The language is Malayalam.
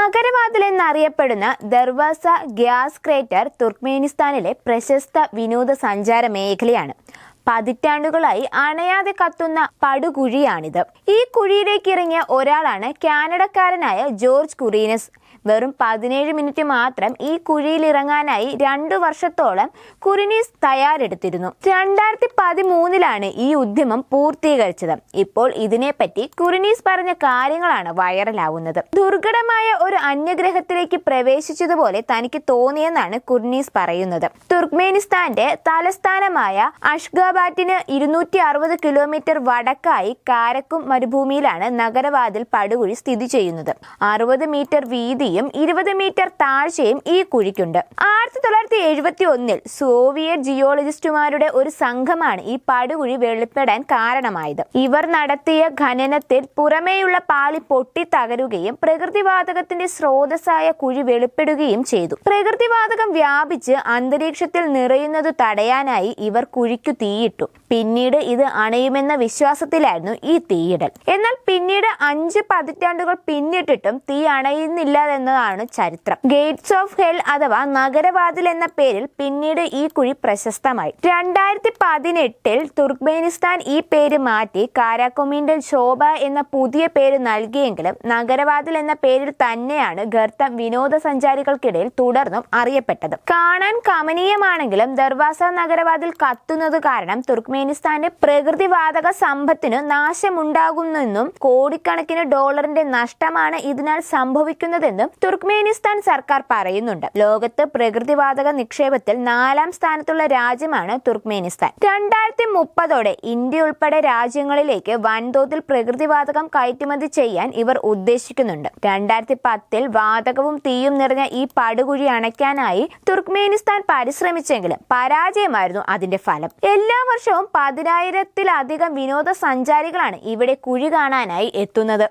നഗരവാതിൽ എന്നറിയപ്പെടുന്ന ദർവാസ ഗ്യാസ് ക്രേറ്റർ തുർക്ക്മേനിസ്ഥാനിലെ പ്രശസ്ത വിനോദസഞ്ചാര മേഖലയാണ്. പതിറ്റാണ്ടുകളായി അണയാതെ കത്തുന്ന പടുകുഴിയാണിത്. ഈ കുഴിയിലേക്ക് ഇറങ്ങിയ ഒരാളാണ് കാനഡക്കാരനായ ജോർജ് കുറീനസ്. വെറും പതിനേഴ് മിനിറ്റ് മാത്രം ഈ കുഴിയിൽ ഇറങ്ങാനായി രണ്ടു വർഷത്തോളം കുറിനീസ് തയ്യാറെടുത്തിരുന്നു. രണ്ടായിരത്തി പതിമൂന്നിലാണ് ഈ ഉദ്യമം പൂർത്തീകരിച്ചത്. ഇപ്പോൾ ഇതിനെപ്പറ്റി കുറിനീസ് പറഞ്ഞ കാര്യങ്ങളാണ് വൈറലാവുന്നത്. ദുർഘടമായ ഒരു അന്യഗ്രഹത്തിലേക്ക് പ്രവേശിച്ചതുപോലെ തനിക്ക് തോന്നിയെന്നാണ് കുറിനീസ് പറയുന്നത്. തുർക്ക്മേനിസ്ഥാന്റെ തലസ്ഥാനമായ അഷ്ഗാബാറ്റിന് ഇരുന്നൂറ്റി അറുപത് കിലോമീറ്റർ വടക്കായി കാരക്കും മരുഭൂമിയിലാണ് നഗരവാതിൽ പടുകുഴി സ്ഥിതി ചെയ്യുന്നത്. അറുപത് മീറ്റർ വീതിയും ഇരുപത് മീറ്റർ താഴ്ചയും ഈ കുഴിക്കുണ്ട്. ആയിരത്തി തൊള്ളായിരത്തി എഴുപത്തി ഒന്നിൽ സോവിയറ്റ് ജിയോളജിസ്റ്റുമാരുടെ ഒരു സംഘമാണ് ഈ പടുകുഴി വെളിപ്പെടാൻ കാരണമായത്. ഇവർ നടത്തിയ ഖനനത്തിൽ പുറമേയുള്ള പാളി പൊട്ടി തകരുകയും പ്രകൃതിവാതകത്തിന്റെ സ്രോതസ്സായ കുഴി വെളിപ്പെടുകയും ചെയ്തു. പ്രകൃതിവാതകം വ്യാപിച്ച് അന്തരീക്ഷത്തിൽ നിറയുന്നത് തടയാനായി ഇവർ കുഴിക്കു തീയിട്ടു. പിന്നീട് ഇത് അണയുമെന്ന വിശ്വാസത്തിലായിരുന്നു ഈ തീയിടൽ. എന്നാൽ പിന്നീട് അഞ്ച് പതിറ്റാണ്ടുകൾ പിന്നിട്ടിട്ടും തീ അണയുന്നില്ല എന്നതാണ് ചരിത്രം. ഗേറ്റ്സ് ഓഫ് ഹെൽ അഥവാ നഗരവാതിൽ എന്ന പേരിൽ പിന്നീട് ഈ കുഴി പ്രശസ്തമായി. രണ്ടായിരത്തി പതിനെട്ടിൽ തുർക്ക്മേനിസ്ഥാൻ ഈ പേര് മാറ്റി കാരാക്കൊമീന്റെ ശോഭ എന്ന പുതിയ പേര് നൽകിയെങ്കിലും നഗരവാതിൽ എന്ന പേരിൽ തന്നെയാണ് ഗർത്തം വിനോദസഞ്ചാരികൾക്കിടയിൽ തുടർന്നും അറിയപ്പെട്ടത്. കാണാൻ കമനീയമാണെങ്കിലും ദർവാസ നഗരവാതിൽ കത്തുന്നത് കാരണം തുർക്ക്മേനിസ്ഥാന്റെ പ്രകൃതിവാതക സമ്പത്തിന് നാശമുണ്ടാകുന്നെന്നും കോടിക്കണക്കിന് ഡോളറിന്റെ നഷ്ടമാണ് ഇതിനാൽ സംഭവിക്കുന്നതെന്നും തുർക്ക്മേനിസ്ഥാൻ സർക്കാർ പറയുന്നുണ്ട്. ലോകത്ത് പ്രകൃതിവാതക നിക്ഷേപത്തിൽ നാലാം സ്ഥാനത്തുള്ള രാജ്യമാണ് തുർക്ക്മേനിസ്ഥാൻ. രണ്ടായിരത്തി മുപ്പതോടെ ഇന്ത്യ ഉൾപ്പെടെ രാജ്യങ്ങളിലേക്ക് വൻതോതിൽ പ്രകൃതിവാതകം കയറ്റുമതി ചെയ്യാൻ ഇവർ ഉദ്ദേശിക്കുന്നുണ്ട്. രണ്ടായിരത്തി പത്തിൽ വാതകവും തീയും നിറഞ്ഞ ഈ പടുകുഴി അണയ്ക്കാനായി തുർക്ക്മേനിസ്ഥാൻ പരിശ്രമിച്ചെങ്കിലും പരാജയമായിരുന്നു അതിന്റെ ഫലം. എല്ലാ വർഷവും പതിനായിരത്തിലധികം വിനോദസഞ്ചാരികളാണ് ഇവിടെ കുഴി കാണാനായി എത്തുന്നത്.